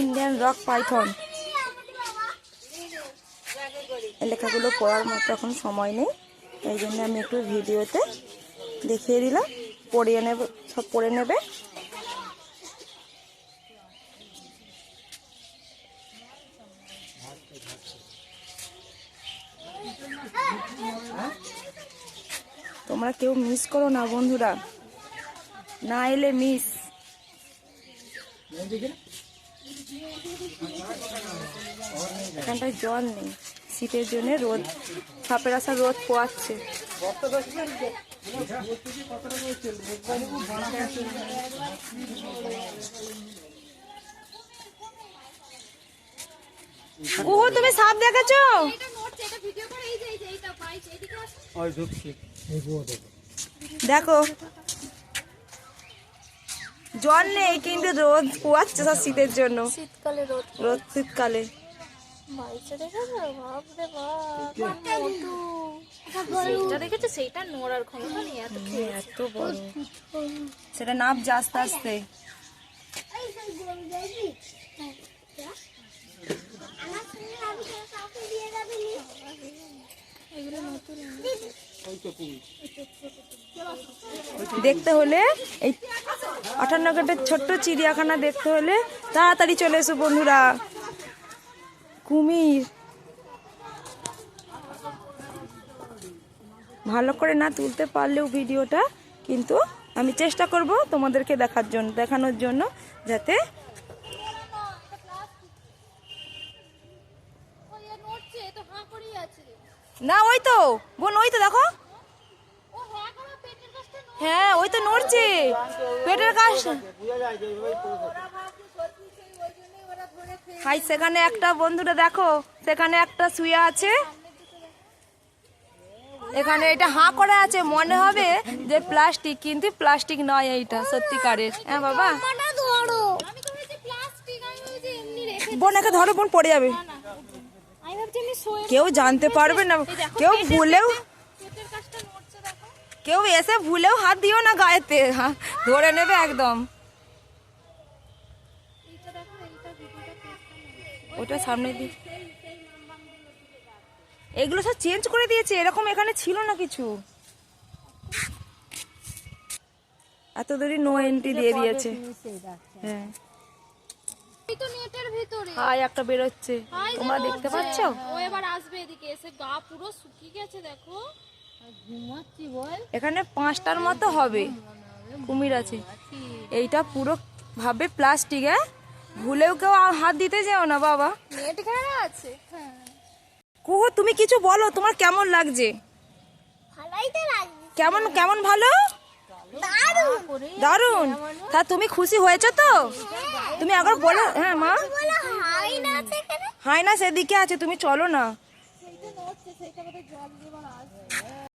Indian rock Python লেখাগুলো পড়ার মতো এখন সময় নেই, এই জন্য আমি একটু ভিডিওতে দেখিয়ে দিলাম, পড়িয়ে নেবে, সব পড়ে নেবে। তোমরা কেউ মিস করো না বন্ধুরা, না এলে মিস এখানটায় জল নেই। শীতের জন্য রোদ সাপের আসা রোদ পোয়াচ্ছে। তুমি সাপ দেখো। জল নেই কিন্তু রোদ পোয়াচ্ছে সব শীতের জন্য। শীতকালে রোদ রোদ শীতকালে। সেটা নাপছে আস্তে। আস্তে দেখতে হলে এই আঠান্ন ঘাটের ছোট্ট চিড়িয়াখানা দেখতে হলে তাড়াতাড়ি চলে এসো বন্ধুরা। কুমির। ভালো করে না তুলতে পারলেও ভিডিওটা, কিন্তু আমি চেষ্টা করব তোমাদেরকে দেখার জন্য, দেখানোর জন্য, যাতে না ওই তো। বোন ওই তো দেখো। হ্যাঁ হ্যাঁ ওই তো নড়ছে। পেটের কাজ। হাই সেখানে একটা বন্ধুরা দেখো। সেখানে একটা শুয়ে আছে। এখানে এটা হাঁ করে আছে। মনে হবে যে প্লাস্টিক কিন্তু প্লাস্টিক নয় এইটা সত্যিকারের। হ্যাঁ বাবা। বোন একে ধরো বোন পড়ে যাবে না আমি ভাবছি এমনি শোয়ে কেউ জানতে পারবে না। কেউ ভুলেও কেউ এসে ভুলেও হাত দিও না গায়েতে। ধরে নেবে একদম। ওটা সামনে দি এগুলো সব চেঞ্জ করে দিয়েছে এরকম এখানে ছিল না কিছু। এত দেরি নো এন্ট্রি দিয়ে দিয়েছে। হ্যাঁ। ভিতরে? হাই একটা বেরোচ্ছে। হাই তোমরা দেখতে হচ্ছে। পাচ্ছ? ও এবার আসবে এদিকে এসে গা পুরো শুকিয়ে গেছে দেখো। ঘুমাচ্ছি বল। এখানে পাঁচটার মতো হবে। কুমির আছে। এইটা পুরো ভাবে প্লাস্টিক হ্যাঁ? ভুলেও কেউ হাত দিতে যেও না বাবা। নেট ঘেরা আছে? হ্যাঁ। কুহু তুমি কিছু বলো তোমার কেমন লাগছে? ভালোই তো লাগছে। কেমন কেমন ভালো? দারুণ। দারুণ তা তুমি খুশি হয়েছো তো? তুমি একবার বলো হ্যাঁ মা? হাই না সেদিকে আছে তুমি চলো না।